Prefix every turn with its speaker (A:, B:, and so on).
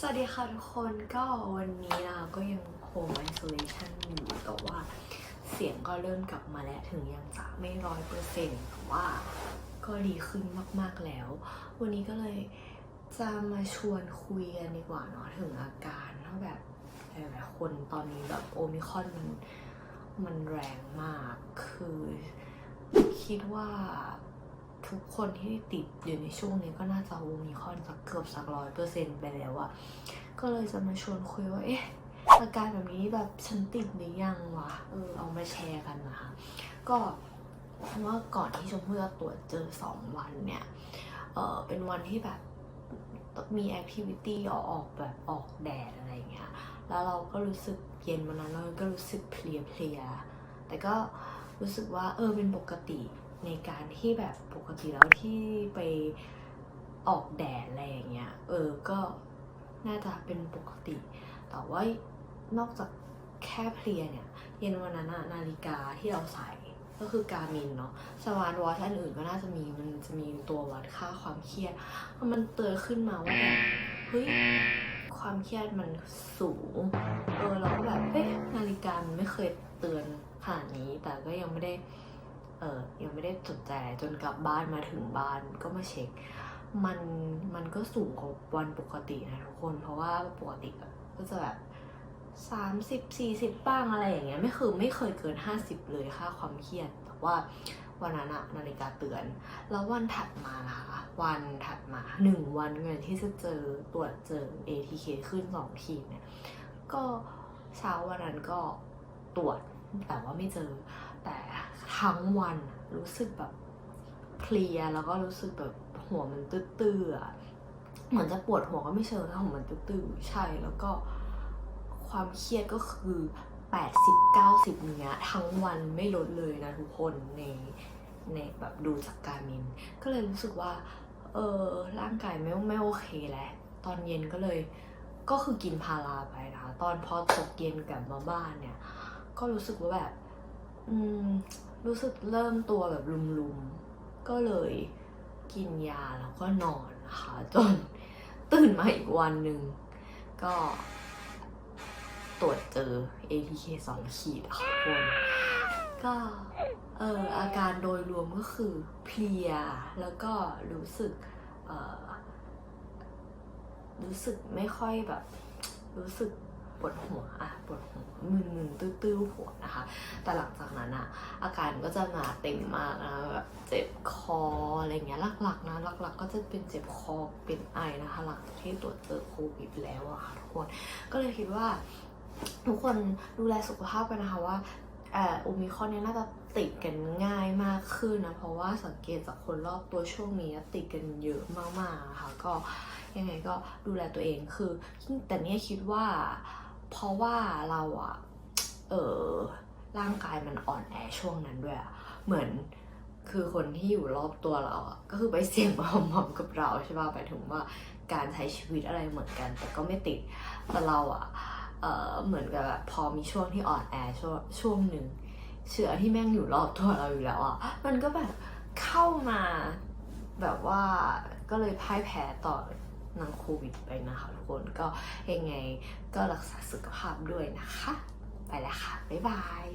A: สวัสดีค่ะทุกคนก็วันนี้เราก็ยังโฮมไอโซเลชันอยู่แต่ว่าเสียงก็เริ่มกลับมาแล้วถึงยังจะไม่ร้อยเปอร์เซ็นต์แต่ว่าก็ดีขึ้นมากๆแล้ว วันนี้ก็เลยจะมาชวนคุยกันดีกว่าเนาะถึงอาการเพราะแบบหลายๆคนตอนนี้แบบโอมิคอนมันมันแรงมากคือคิดว่า ทุกคนที่ติดอยู่ในช่วงนี้ก็น่าจะโอมิคอนสักเกือบสักร้อยเปอร์เซ็นต์ไปแล้วอะก็เลยจะมาชวนคุยว่าเอ๊ะอาการแบบนี้แบบฉันติดหรือยังวะเออเอามาแชร์กันนะคะ ก็เพราะว่าก่อนที่ชมพู่จะตรวจเจอสองวันเนี่ยเออเป็นวันที่แบบมีแอคทิวิตี้ออกแบบออกแดดอะไรเงี้ยแล้วเราก็รู้สึกเย็นวันนั้นเราก็รู้สึกเพลียเพลียๆแต่ก็รู้สึกว่าเออเป็นปกติ ในการที่แบบปกติแล้วที่ไปออกแดดอะไรอย่างเงี้ย เออ ก็น่าจะเป็นปกติ แต่ว่านอกจากแค่เพลียเนี่ย เย็นวันนั้นนาฬิกาที่เราใส่ก็คือการมินเนาะสมาร์ทวอทอันอื่นก็น่าจะมี มันจะมีตัววัดค่าความเครียด มันเตือนขึ้นมาว่าแบบเฮ้ย ความเครียดมันสูง เออเราก็แบบ เอ๊ะ นาฬิกามันไม่เคยเตือนขนาดนี้ แต่ก็ยังไม่ได้ เออยังไม่ได้สนใจจนกลับบ้านมาถึงบ้านก็มาเช็ค มันมันก็สูงกว่าวันปกตินะทุกคน เพราะว่าปกติก็จะแบบสามสิบสี่สิบบ้างอะไรอย่างเงี้ยไม่คือไม่เคยเกินห้าสิบเลยค่าความเครียดแต่ว่าวันนั้นอะนาฬิกาเตือน แล้ววันถัดมานะคะวันถัดมาหนึ่งวันเงินที่จะเจอตรวจเจอ ATK ขึ้นสองขีดเนี่ยก็เช้าวันนั้นก็ตรวจ แต่ว่าไม่เจอ แต่ทั้งวันรู้สึกแบบเพลียแล้วก็รู้สึกแบบหัวมันตื้อๆเหมือนจะปวดหัวก็ไม่เชิงนะหัวมันตื้อๆใช่แล้วก็ความเครียดก็คือ 80 90เนี้ยทั้งวันไม่ลดเลยนะทุกคนในในแบบดูจากการมิน ก็เลยรู้สึกว่า เออร่างกายไม่ไม่โอเคแหล้วตอนเย็นก็เลยก็คือกินพาราไปนะคะตอนพอตกเย็นกลับมาบ้านเนี่ย ก็รู้สึกว่าแบบ อืม รู้สึกเริ่มตัวแบบลุมๆ ก็เลยกินยาแล้วก็นอนนะคะ จนตื่นมาอีกวันหนึ่ง ก็ตรวจเจอ ATK สองขีดค่ะทุกคนก็เอออาการโดยรวมก็คือเพลียแล้วก็รู้สึกเออรู้สึกไม่ค่อยแบบ รู้สึกปวดหัวอะปวดหัว มึนๆตื้อๆหัวนะคะ แต่หลังจากนั้นอะอาการก็จะมาเต็มมากนะแบบเจ็บคออะไรเงี้ยหลักๆนะหลักๆ ก็จะเป็นเจ็บคอเป็นไอนะคะหลังจากที่ตรวจเจอโควิดแล้วอะค่ะทุกคนก็เลยคิดว่า ทุกคนดูแลสุขภาพกันนะคะว่าอ่อโอมิคอนเนี่ยน่าจะติดกันง่ายมากขึ้นนะ เพราะว่าสังเกตจากคนรอบตัวช่วงนี้ติดกันเยอะมากๆนะคะก็ยังไงก็ดูแลตัวเองคือ แต่เนี่ยคิดว่า เพราะว่าเราอะเออร่างกายมันอ่อนแอช่วงนั้นด้วยอะเหมือนคือคนที่อยู่รอบตัวเราอะก็คือไปเสี่ยงพร้อมๆกับเราใช่ป่ะไปถึงว่าการใช้ชีวิตอะไรเหมือนกัน แต่ก็ไม่ติดแต่เราอะเออเหมือนกับแบบพอมีช่วงที่อ่อนแอช่วงช่วงหนึ่งเชื้อที่แม่งอยู่รอบตัวเราอยู่แล้วอะมันก็แบบเข้ามาแบบว่าก็เลยพ่ายแพ้ต่อ นางโควิดไปนะคะทุกคนก็ยังไงก็รักษาสุขภาพด้วยนะคะ ไปแล้วค่ะ บ๊ายบาย